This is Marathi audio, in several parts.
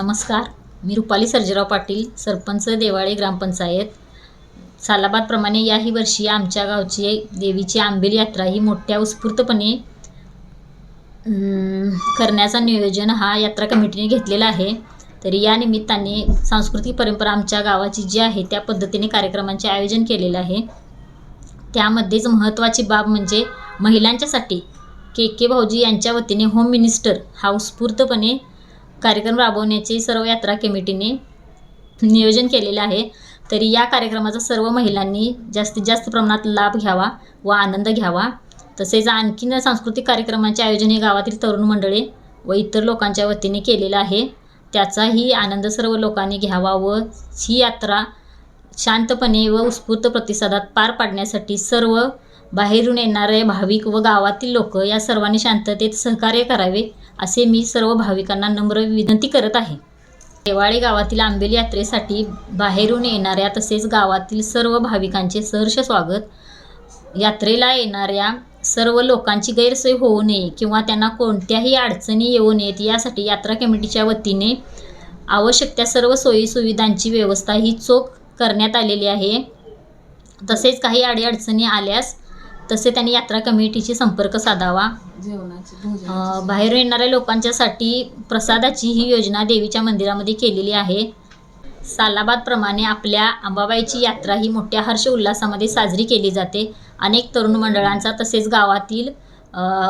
नमस्कार. मी रुपाली सर्जेराव पाटील सरपंच देवाळे ग्रामपंचायत. सालाबादप्रमाणे याही वर्षी आमच्या गावची देवीची आंबेल यात्रा ही मोठ्या उत्स्फूर्तपणे करण्याचा नियोजन हा यात्रा कमिटीने घेतलेला आहे. तरी या निमित्ताने सांस्कृतिक परंपरा आमच्या गावाची जी आहे त्या पद्धतीने कार्यक्रमांचे आयोजन केलेलं आहे. त्यामध्येच महत्त्वाची बाब म्हणजे महिलांच्यासाठी के के भाऊजी यांच्या वतीने होम मिनिस्टर हा उत्स्फूर्तपणे कार्यक्रम राबवण्याचे सर्व यात्रा कमिटीने नियोजन केलेलं आहे. तरी या कार्यक्रमाचा सर्व महिलांनी जास्तीत जास्त प्रमाणात लाभ घ्यावा व आनंद घ्यावा. तसेच आणखीन सांस्कृतिक कार्यक्रमांचे आयोजन हे गावातील तरुण मंडळे व इतर लोकांच्या वतीने केलेलं आहे. त्याचाही आनंद सर्व लोकांनी घ्यावा व ही यात्रा शांतपणे व उत्स्फूर्त प्रतिसादात पार पाडण्यासाठी सर्व बाहेरून येणारे भाविक व गावातील लोक या सर्वांनी शांततेत सहकार्य करावे. असे मी सर्व भाविकांना नम्र विनंती करत आहे. देवाळे गावातील आंबेल यात्रेसाठी बाहेरून येणाऱ्या तसेच गावातील सर्व भाविकांचे सहर्ष स्वागत. यात्रेला येणाऱ्या सर्व लोकांची गैरसोय होऊ नये किंवा त्यांना कोणत्याही अडचणी येऊ नयेत यासाठी यात्रा कमिटीच्या वतीने आवश्यक त्या सर्व सोयीसुविधांची व्यवस्था ही चोख करण्यात आलेली आहे. तसेच काही अडीअडचणी आल्यास तसे त्यांनी यात्रा कमिटीशी संपर्क साधावा. बाहेरून येणाऱ्या लोकांच्यासाठी प्रसादाची ही योजना देवीच्या मंदिरामध्ये केलेली आहे. सालाबादप्रमाणे आपल्या अंबाबाईची यात्रा ही मोठ्या हर्ष उल्हासामध्ये साजरी केली जाते. अनेक तरुण मंडळांचा तसेच गावातील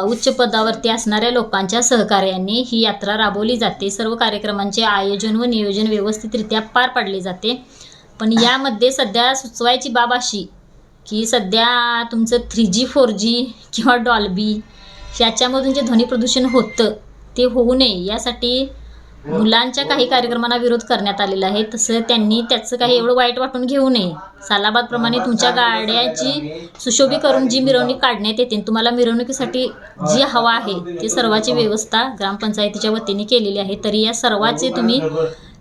उच्च पदावरती असणाऱ्या लोकांच्या सहकार्याने ही यात्रा राबवली जाते. सर्व कार्यक्रमांचे आयोजन व नियोजन व्यवस्थितरित्या पार पाडले जाते. पण यामध्ये सध्या सुचवायची बाब अशी की सध्या तुमचं थ्री जी फोर जी किंवा डॉल्बी याच्यामधून जे ध्वनी प्रदूषण होतं ते होऊ नये. यासाठी मुलांच्या काही कार्यक्रमांना विरोध करण्यात आलेला आहे. तसं त्यांनी त्याचं काही एवढं वाईट वाटून घेऊ नये. सालाबादप्रमाणे तुमच्या गाड्याची सुशोभी करून जी मिरवणूक काढण्यात येते तुम्हाला मिरवणुकीसाठी जी हवा आहे ती सर्वाची व्यवस्था ग्रामपंचायतीच्या वतीने केलेली आहे. तरी या सर्वाचे तुम्ही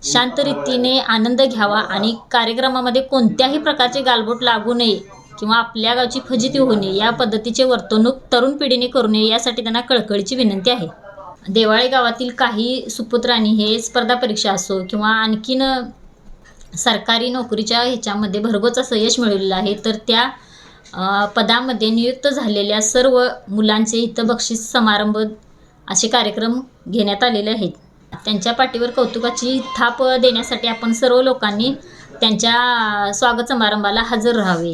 शांत रीतीने आनंद घ्यावा आणि कार्यक्रमामध्ये कोणत्याही प्रकारचे गालबोट लागू नये. किंवा आपल्या गावची फजिती होऊ नये या पद्धतीचे वर्तणूक तरुण पिढीने करू नये यासाठी त्यांना कळकळीची विनंती आहे. देवाळे गावातील काही सुपुत्रांनी हे स्पर्धा परीक्षा असो किंवा आणखीन सरकारी नोकरीच्या ह्याच्यामध्ये भरघोस असं यश मिळवलेलं आहे तर त्या पदामध्ये नियुक्त झालेल्या सर्व मुलांचे इथं बक्षीस समारंभ असे कार्यक्रम घेण्यात आलेले आहेत. त्यांच्या पाठीवर कौतुकाची थाप देण्यासाठी आपण सर्व लोकांनी त्यांच्या स्वागत समारंभाला हजर राहावे.